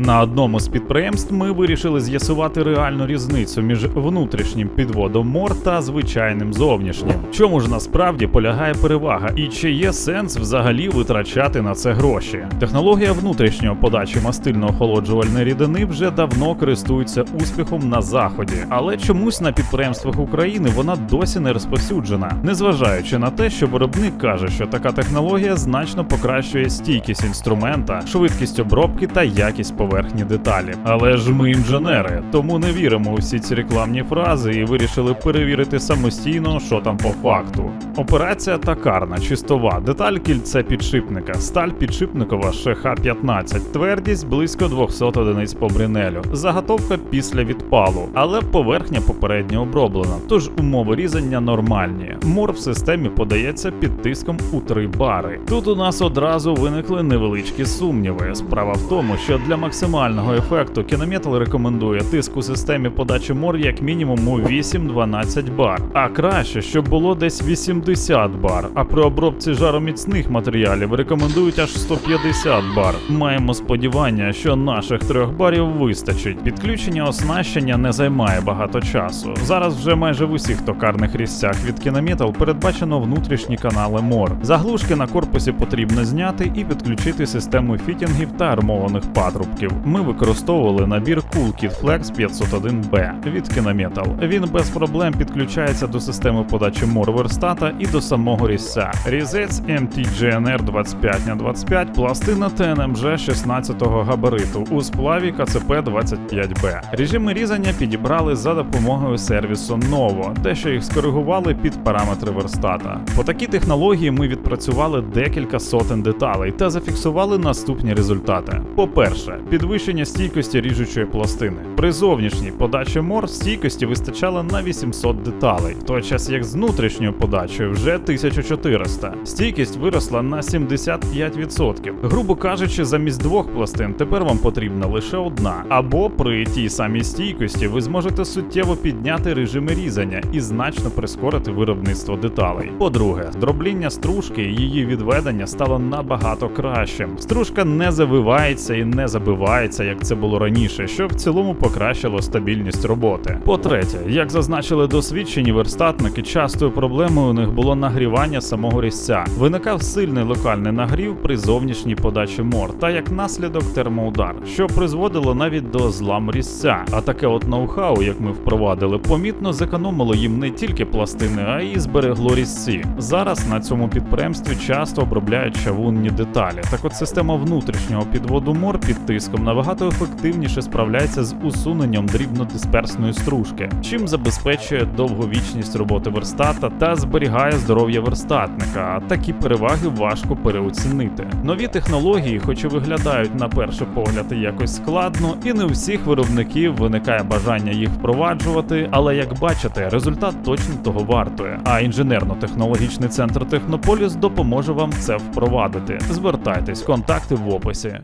На одному з підприємств ми вирішили з'ясувати реальну різницю між внутрішнім підводом мор та звичайним зовнішнім. Чому ж насправді полягає перевага, і чи є сенс взагалі витрачати на це гроші? Технологія внутрішнього подачі мастильно-охолоджувальної рідини вже давно користується успіхом на заході, але чомусь на підприємствах України вона досі не розповсюджена, незважаючи на те, що виробник каже, що така технологія значно покращує стійкість інструмента, швидкість обробки та якість поверхні деталі. Але ж ми інженери, тому не віримо у всі ці рекламні фрази і вирішили перевірити самостійно, що там по факту. Операція токарна, чистова, деталь кільце підшипника, сталь підшипникова ШХ-15, твердість близько 200 одиниць по брінелю, заготовка після відпалу, але поверхня попередньо оброблена, тож умови різання нормальні. Мор в системі подається під тиском у 3 бари. Тут у нас одразу виникли невеличкі сумніви. Справа в тому, що для максимального ефекту кінометал рекомендує тиск у системі подачі мор як мінімум у 8-12 бар, а краще, щоб було десь 80 бар. А при обробці жароміцних матеріалів рекомендують аж 150 бар. Маємо сподівання, що наших трьох барів вистачить. Підключення оснащення не займає багато часу. Зараз вже майже в усіх токарних різцях від кінометал передбачено внутрішні канали мор. Заглушки на корпусі потрібно зняти і підключити систему фітінгів та армованих патрубків. Ми використовували набір Coolkit Flex 501B від Кінометал. Він без проблем підключається до системи подачі мор верстата і до самого різця. Різець MTGNR 25 на 25 пластина TNMG 16 габариту у сплаві КЦП 25B. Режими різання підібрали за допомогою сервісу Novo, дещо їх скоригували під параметри верстата. По такій технології ми відпрацювали декілька сотень деталей та зафіксували наступні результати. По-перше, підвищення стійкості ріжучої пластини. При зовнішній подачі мор стійкості вистачало на 800 деталей, в той час як з внутрішньою подачею вже 1400. Стійкість виросла на 75%. Грубо кажучи, замість двох пластин тепер вам потрібна лише одна. Або при тій самій стійкості ви зможете суттєво підняти режими різання і значно прискорити виробництво деталей. По-друге, дробління стружки і її відведення стало набагато кращим. Стружка не завивається і не забивається, як це було раніше, що в цілому покращило стабільність роботи. По-третє, як зазначили досвідчені верстатники, частою проблемою у них було нагрівання самого різця. Виникав сильний локальний нагрів при зовнішній подачі мор, та як наслідок термоудар, що призводило навіть до зламу різця. А таке от ноу-хау, як ми впровадили, помітно зекономило їм не тільки пластини, а й зберегло різці. Зараз на цьому підприємстві часто обробляють чавунні деталі. Так от система внутрішнього підводу мор під тиском набагато ефективніше справляється з усуненням дрібнодисперсної стружки, чим забезпечує довговічність роботи верстата та зберігає здоров'я верстатника. А такі переваги важко переоцінити. Нові технології, хоч і виглядають на перший погляд якось складно, і не у всіх виробників виникає бажання їх впроваджувати, але як бачите, результат точно того вартує. А інженерно-технологічний центр Технополіс допоможе вам це впровадити. Звертайтесь, контакти в описі.